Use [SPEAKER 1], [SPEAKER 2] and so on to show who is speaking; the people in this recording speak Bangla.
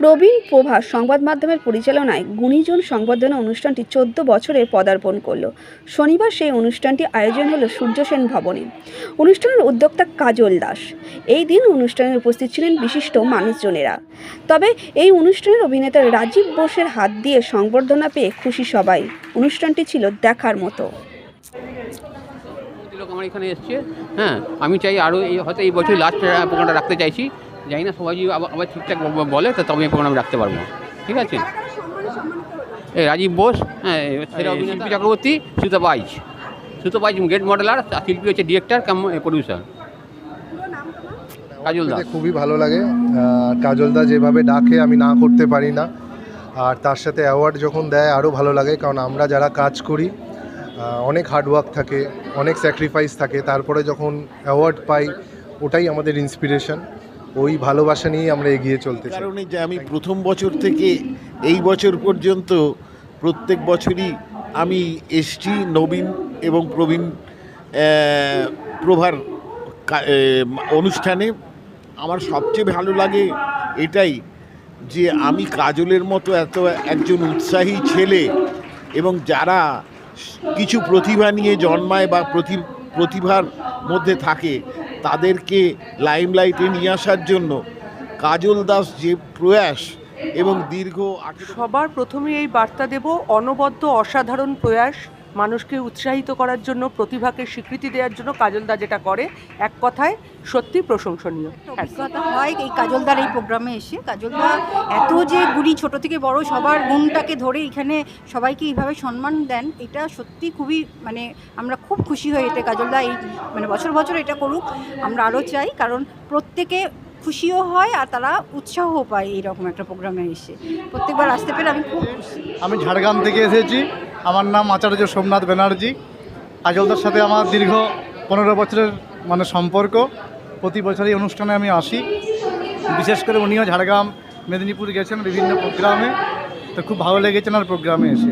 [SPEAKER 1] প্রবীণ প্রভা সংবাদ মাধ্যমের পরিচালনায় গুণীজন সংবর্ধনা অনুষ্ঠানটি চোদ্দ বছরে পদার্পণ করল। শনিবার সেই অনুষ্ঠানটি আয়োজন হলো সূর্যসেন ভবনে। অনুষ্ঠানের উদ্যোক্তা কাজল দাস। এই দিন অনুষ্ঠানে উপস্থিত ছিলেন বিশিষ্ট মানুষজনেরা। তবে এই অনুষ্ঠানের অভিনেতা রাজীব বোসের হাত দিয়ে সংবর্ধনা পেয়ে খুশি সবাই। অনুষ্ঠানটি ছিল দেখার মতো।
[SPEAKER 2] আমার এখানে এসছে। হ্যাঁ আমি চাই আরও হয়তো এই বছর লাস্ট প্রোগ্রামটা রাখতে চাইছি। জানি না সবাই যদি আবার আবার ঠিকঠাক বলে তো তবে এই প্রোগ্রাম রাখতে পারব। ঠিক আছে? এই রাজীব বোস হ্যাঁ শিল্পী চক্রবর্তী সুতো বাইজ। সুতো বাইজ গেট মডেলার আর শিল্পী হচ্ছে ডিরেক্টর কাম প্রডিউসার কাজল
[SPEAKER 3] এতে খুবই ভালো লাগে। আহ, কাজলদা যেভাবে ডাকে আমি না করতে পারি না। আর তার সাথে অ্যাওয়ার্ড যখন দেয় আরও ভালো লাগে কারণ আমরা যারা কাজ করি অনেক হার্ডওয়ার্ক থাকে অনেক স্যাক্রিফাইস থাকে। তারপরে যখন অ্যাওয়ার্ড পাই ওটাই আমাদের ইন্সপিরেশন ওই ভালোবাসা নিয়েই আমরা এগিয়ে চলতে চাই।
[SPEAKER 4] কারণে যে আমি প্রথম বছর থেকে এই বছর পর্যন্ত প্রত্যেক বছরই আমি এসছি নবীন এবং প্রবীণ প্রভার অনুষ্ঠানে। আমার সবচেয়ে ভালো লাগে এটাই যে আমি কাজলের মতো এত একজন উৎসাহী ছেলে এবং যারা কিছু প্রতিভা নিয়ে জন্মায় বা প্রতি- প্রতিভার মধ্যে থাকে তাদেরকে লাইমলাইটে নিয়ে আসার জন্য কাজল দাস যে প্রয়াস এবং দীর্ঘ
[SPEAKER 5] সবার প্রথমে এই বার্তা দেব, অনবদ্য অসাধারণ প্রয়াস মানুষকে উৎসাহিত করার জন্য প্রতিভাকে স্বীকৃতি দেওয়ার জন্য কাজলদা যেটা করে এক কথায় সত্যি প্রশংসনীয়।
[SPEAKER 6] অভিজ্ঞতা হয় এই কাজলদার এই প্রোগ্রামে এসে। কাজলদা এত যে গুণী ছোট থেকে বড় সবার গুণটাকে ধরে এখানে সবাইকে এইভাবে সম্মান দেন এটা সত্যি খুবই মানে আমরা খুব খুশি হই এতে কাজলদা এই মানে বছর বছর এটা করুক আমরা আরও চাই কারণ প্রত্যেকে খুশিও হয় আর তারা উৎসাহও পায় এইরকম একটা প্রোগ্রামে এসে। প্রত্যেকবার আসতে পেরে আমি খুব খুশি।
[SPEAKER 7] আমি ঝাড়গ্রাম থেকে এসেছি। আমার নাম আচার্য সোমনাথ ব্যানার্জি। আজলদার সাথে আমার দীর্ঘ পনেরো বছরের মানে সম্পর্ক। প্রতি বছরই অনুষ্ঠানে আমি আসি। বিশেষ করে উনিও ঝাড়গ্রাম, মেদিনীপুর গেছেন বিভিন্ন প্রোগ্রামে। তো খুব ভালো লেগেছেন আর প্রোগ্রামে এসে।